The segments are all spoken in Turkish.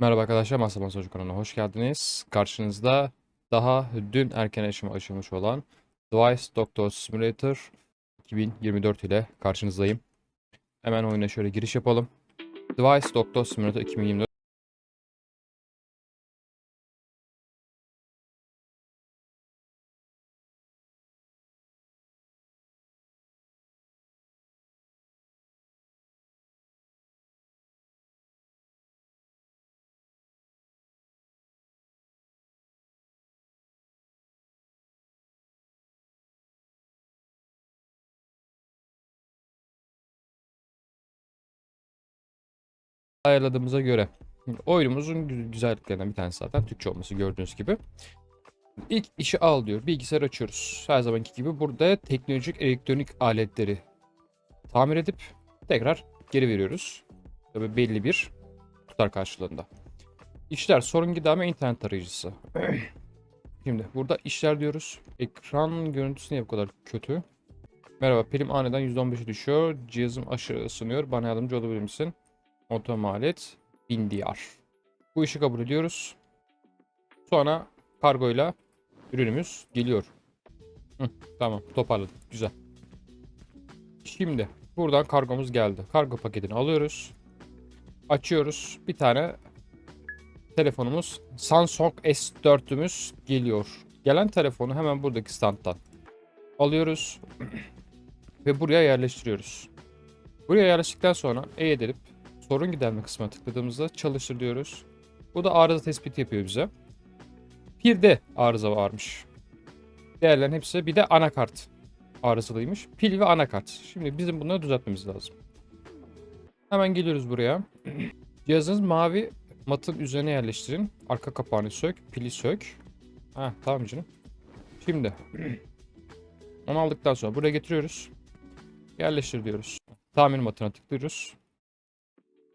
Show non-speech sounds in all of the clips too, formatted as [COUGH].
Merhaba arkadaşlar, Masa Masaj kanalına hoş geldiniz. Karşınızda daha dün erken erişime açılmış olan Device Doctor Simulator 2024 ile karşınızdayım. Hemen oyuna şöyle giriş yapalım. Device Doctor Simulator 2024 ayarladığımıza göre oyunumuzun gü- güzelliklerinden bir tanesi zaten Türkçe olması gördüğünüz gibi. İlk işi al diyor. Bilgisayar açıyoruz. Her zamanki gibi burada teknolojik elektronik aletleri tamir edip tekrar geri veriyoruz. Tabii belli bir tutar karşılığında. İşler sorun gidame internet tarayıcısı. [CLEARS THROAT] Şimdi burada işler diyoruz. Ekran görüntüsü niye bu kadar kötü? Merhaba pilim aniden %15'e düşüyor. Cihazım aşırı ısınıyor. Bana yardımcı olabilir misin? Otomalet 1000 diyar. Bu işi kabul ediyoruz. Sonra kargoyla ürünümüz geliyor. Hı, tamam toparladım. Güzel. Şimdi buradan kargomuz geldi. Kargo paketini alıyoruz. Açıyoruz. Bir tane telefonumuz Samsung S4'ümüz geliyor. Gelen telefonu hemen buradaki standtan alıyoruz [CLEARS THROAT] ve buraya yerleştiriyoruz. Buraya yerleştikten sonra E edilip sorun giderme kısmına tıkladığımızda çalıştır diyoruz. Bu da arıza tespiti yapıyor bize. Bir de arıza varmış. Değerlerin hepsi bir de anakart arızalıymış. Pil ve anakart. Şimdi bizim bunları düzeltmemiz lazım. Hemen geliyoruz buraya. [CLEARS THROAT] Cihazınız mavi matın üzerine yerleştirin. Arka kapağını sök, pili sök. Ha tamam canım. Şimdi [CLEARS THROAT] onu aldıktan sonra buraya getiriyoruz. Yerleştir diyoruz. Tamir matına tıklıyoruz.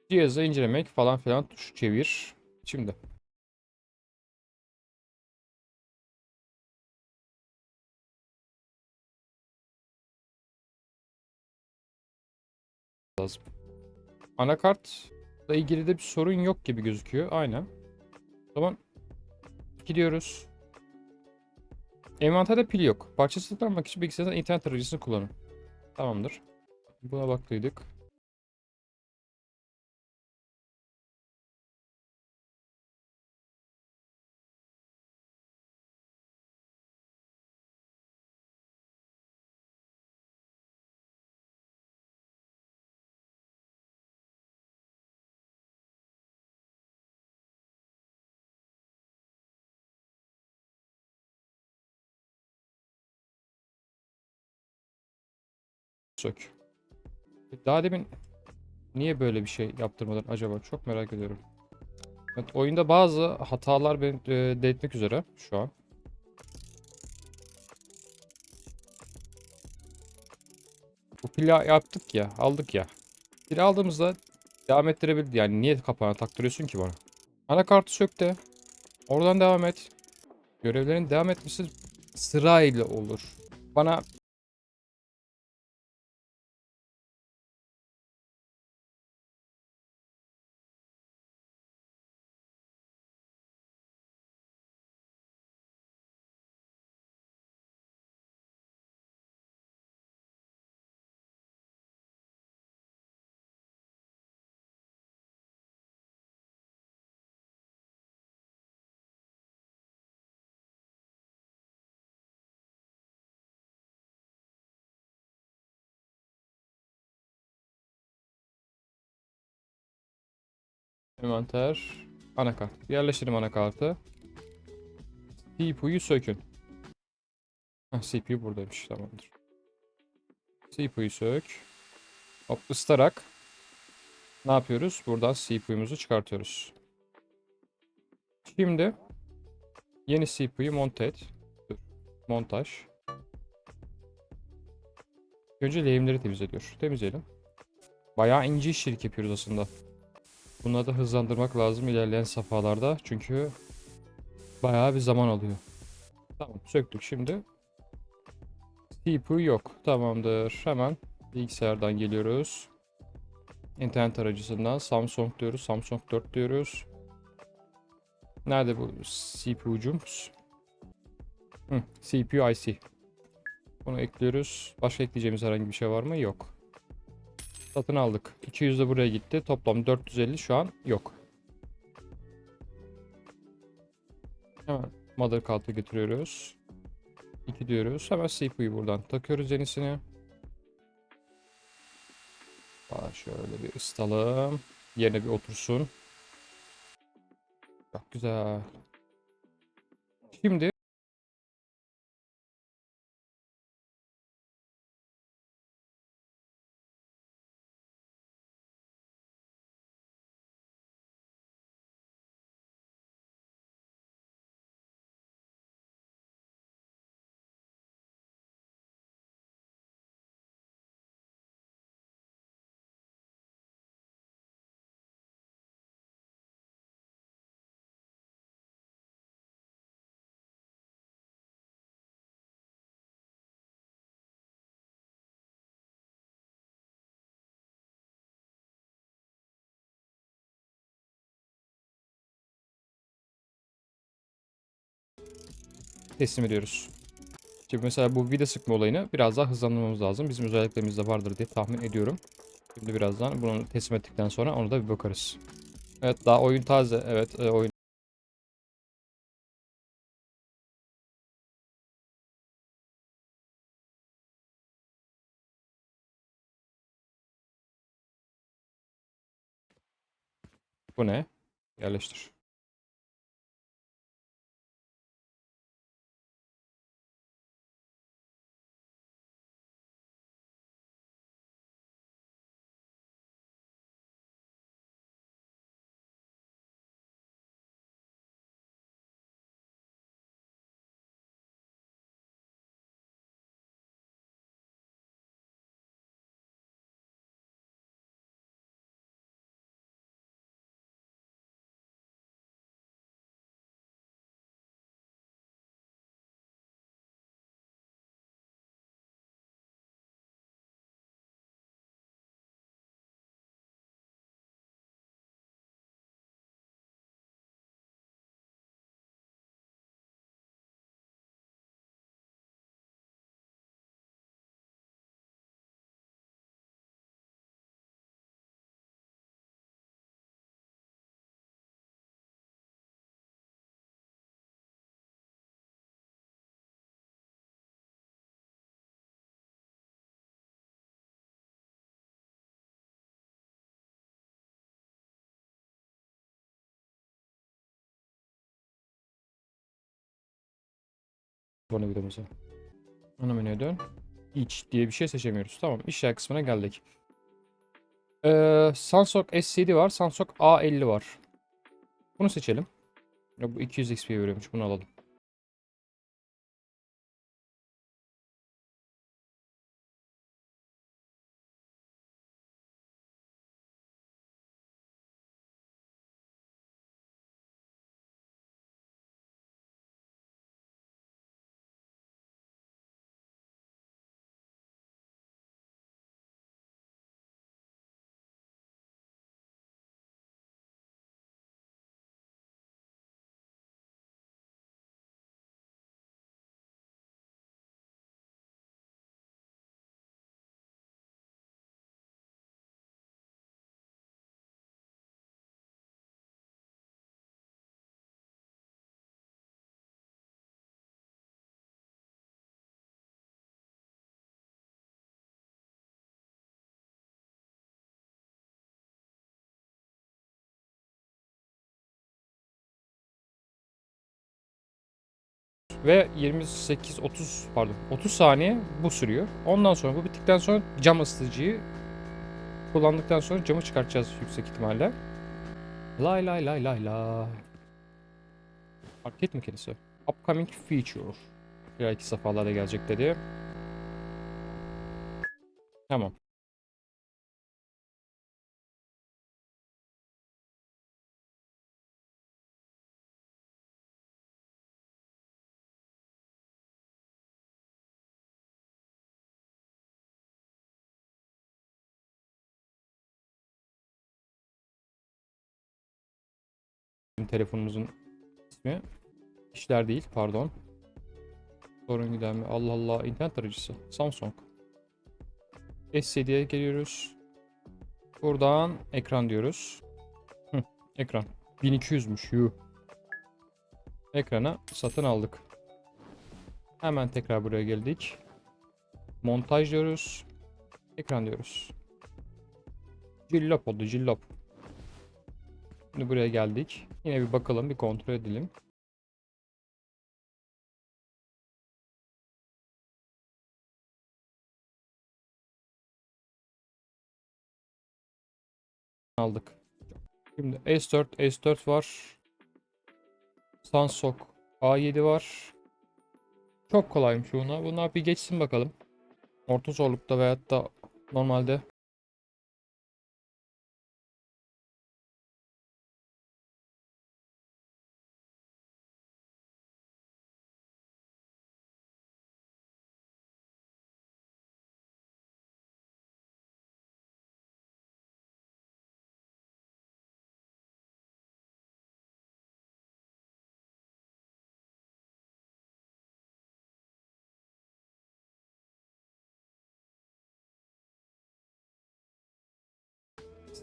Cihazı incelemek falan filan tuş çevir. Şimdi. Lazım. Anakartla ilgili de bir sorun yok gibi gözüküyor. Aynen. O zaman gidiyoruz. Envanterde pil yok. Parçası tıklanmak için bilgisayardan internet arayüzünü kullanın. Tamamdır. Buna baktıydık. Sök. Daha demin niye böyle bir şey yaptırmadan acaba? Çok merak ediyorum. Evet, oyunda bazı hatalar beni e, üzere şu an. Bu pili yaptık ya, aldık ya. Pili aldığımızda devam ettirebildi. Yani niye kapağını taktırıyorsun ki bana? Anakartı sök de. Oradan devam et. Görevlerin devam etmesi sırayla olur. Bana Envanter. Anakart. Yerleştirin anakartı. CPU'yu sökün. Heh, CPU buradaymış. Tamamdır. CPU'yu sök. Hop ıstarak. Ne yapıyoruz? Buradan CPU'muzu çıkartıyoruz. Şimdi yeni CPU'yu monte et. Montaj. Önce lehimleri temizle diyor. Temizleyelim. Bayağı ince işçilik yapıyoruz aslında. Bunları da hızlandırmak lazım ilerleyen safhalarda. Çünkü bayağı bir zaman alıyor. Tamam söktük şimdi. CPU yok. Tamamdır. Hemen bilgisayardan geliyoruz. İnternet aracısından Samsung diyoruz. Samsung 4 diyoruz. Nerede bu CPU'cumuz? CPU IC. Bunu ekliyoruz. Başka ekleyeceğimiz herhangi bir şey var mı? Yok. Satın aldık. 200 de buraya gitti. Toplam 450 şu an yok. Hemen mother kartı getiriyoruz. 2 diyoruz. Hemen CPU'yu buradan takıyoruz yenisini. Daha şöyle bir ısıtalım. Yerine bir otursun. Çok güzel. Şimdi teslim ediyoruz. Şimdi mesela bu vida sıkma olayını biraz daha hızlandırmamız lazım. Bizim özelliklerimizde vardır diye tahmin ediyorum. Şimdi birazdan bunu teslim ettikten sonra onu da bir bakarız. Evet daha oyun taze. Evet e, oyun. Bu ne? Yerleştir. Bunu videomuza. Ana menüye dön. İç diye bir şey seçemiyoruz. Tamam işler kısmına geldik. Ee, Samsung S7 var. Samsung A50 var. Bunu seçelim. Bu 200 XP veriyormuş. Bunu alalım. Ve 28 30 pardon 30 saniye bu sürüyor. Ondan sonra bu bittikten sonra cam ısıtıcıyı kullandıktan sonra camı çıkartacağız yüksek ihtimalle. Lay lay lay lay lay. Hareket makinesi. Upcoming feature. İleriki safhalarda gelecek dedi. Tamam. Telefonumuzun ismi. İşler değil pardon. Sorun giden mi? Allah Allah internet tarayıcısı. Samsung. SCD'ye geliyoruz. Buradan ekran diyoruz. Hı, ekran. 1200'müş. Yuh. Ekrana satın aldık. Hemen tekrar buraya geldik. Montaj diyoruz. Ekran diyoruz. Cillop oldu cillop. Şimdi buraya geldik. Yine bir bakalım bir kontrol edelim. Aldık. Şimdi S4, S4 var. Samsung A7 var. Çok kolaymış buna. Bunlar bir geçsin bakalım. Orta zorlukta veyahut da normalde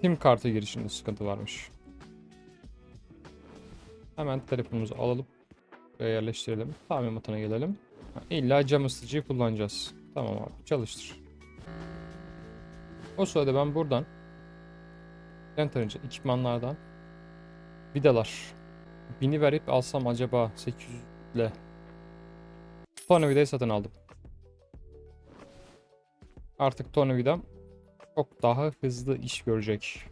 sim kartı girişinde sıkıntı varmış. Hemen telefonumuzu alalım. Buraya yerleştirelim. Tamimatına gelelim. İlla cam ısıtıcıyı kullanacağız. Tamam abi çalıştır. O sırada ben buradan Enter'ınca ekipmanlardan vidalar bini verip alsam acaba 800 ile tornavidayı satın aldım. Artık tornavidam çok daha hızlı iş görecek.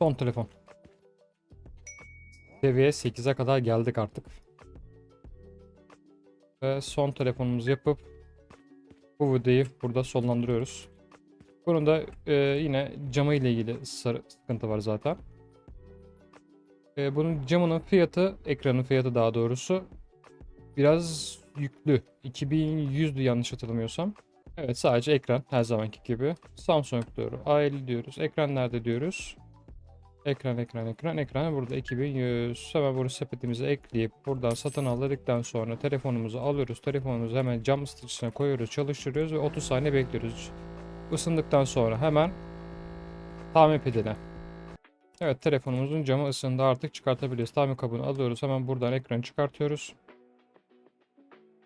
Son telefon. Seviye 8'e kadar geldik artık. Ve son telefonumuzu yapıp bu videoyu burada sonlandırıyoruz. Bunun da e, yine camı ile ilgili sıkıntı var zaten. E, bunun camının fiyatı, ekranın fiyatı daha doğrusu biraz yüklü. 2100'dü yanlış hatırlamıyorsam. Evet sadece ekran her zamanki gibi. Samsung diyoruz. A50 diyoruz. Ekran nerede diyoruz. Ekran ekran ekran ekran. Burada 2100 hemen bunu sepetimize ekleyip buradan satın al dedikten sonra telefonumuzu alıyoruz. Telefonumuzu hemen cam ısıtıcısına koyuyoruz çalıştırıyoruz ve 30 saniye bekliyoruz. Isındıktan sonra hemen tamir pedine. Evet telefonumuzun camı ısındı. Artık çıkartabiliriz tamir kabını alıyoruz. Hemen buradan ekranı çıkartıyoruz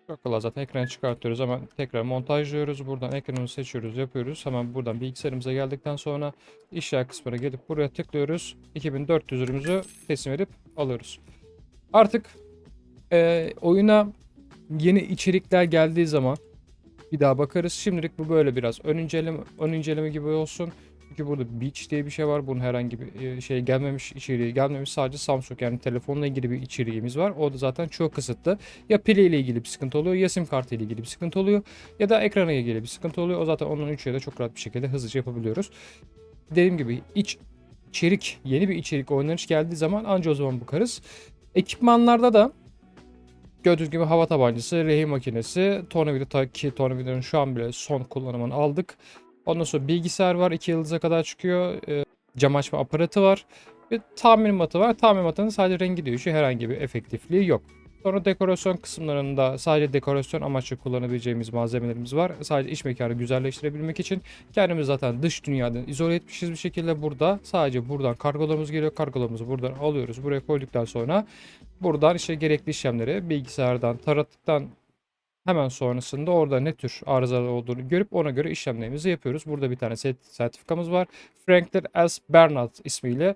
çok kolay zaten ekranı çıkartıyoruz hemen tekrar montajlıyoruz. Buradan ekranımızı seçiyoruz yapıyoruz. Hemen buradan bilgisayarımıza geldikten sonra işler kısmına gelip buraya tıklıyoruz. 2400 ürümüzü teslim edip alıyoruz. Artık e, oyuna yeni içerikler geldiği zaman bir daha bakarız. Şimdilik bu böyle biraz ön inceleme, ön inceleme gibi olsun. Çünkü burada Beach diye bir şey var. Bunun herhangi bir e, şey gelmemiş, içeriği gelmemiş. Sadece Samsung yani telefonla ilgili bir içeriğimiz var. O da zaten çok kısıtlı. Ya pili ile ilgili bir sıkıntı oluyor, ya sim kartı ile ilgili bir sıkıntı oluyor, ya da ekrana ilgili bir sıkıntı oluyor. O zaten onun üçüyle de çok rahat bir şekilde hızlıca yapabiliyoruz. Dediğim gibi iç içerik, yeni bir içerik oynanış geldiği zaman anca o zaman bakarız. Ekipmanlarda da Gördüğünüz gibi hava tabancası, rehin makinesi, tornavida ki tornavidanın şu an bile son kullanımını aldık. Ondan sonra bilgisayar var 2 yıldıza kadar çıkıyor. Ee, cam açma aparatı var. Bir tamir matı var. Tamir matının sadece rengi değişiyor. Herhangi bir efektifliği yok. Sonra dekorasyon kısımlarında sadece dekorasyon amaçlı kullanabileceğimiz malzemelerimiz var. Sadece iç mekanı güzelleştirebilmek için. Kendimiz zaten dış dünyadan izole etmişiz bir şekilde burada. Sadece buradan kargolarımız geliyor. Kargolarımızı buradan alıyoruz. Buraya koyduktan sonra buradan işte gerekli işlemleri bilgisayardan tarattıktan hemen sonrasında orada ne tür arızalar olduğunu görüp ona göre işlemlerimizi yapıyoruz. Burada bir tane sertifikamız var. Franklin S. Bernard ismiyle.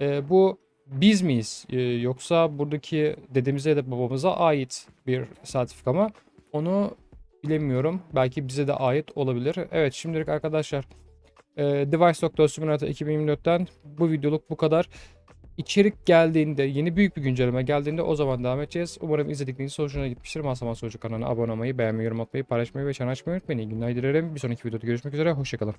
Ee, bu biz miyiz Ee, yoksa buradaki dedemize da babamıza ait bir sertifika mı? Onu bilemiyorum. Belki bize de ait olabilir. Evet şimdilik arkadaşlar e, Device Doctor Simulator 2024'ten bu videoluk bu kadar. İçerik geldiğinde, yeni büyük bir güncelleme geldiğinde o zaman devam edeceğiz. Umarım izledikleriniz hoşuna gitmiştir. Masaman Sonucu kanalına abone olmayı, beğenmeyi, yorum atmayı, paylaşmayı ve çan açmayı unutmayın. İyi günler dilerim. Bir sonraki videoda görüşmek üzere. Hoşçakalın.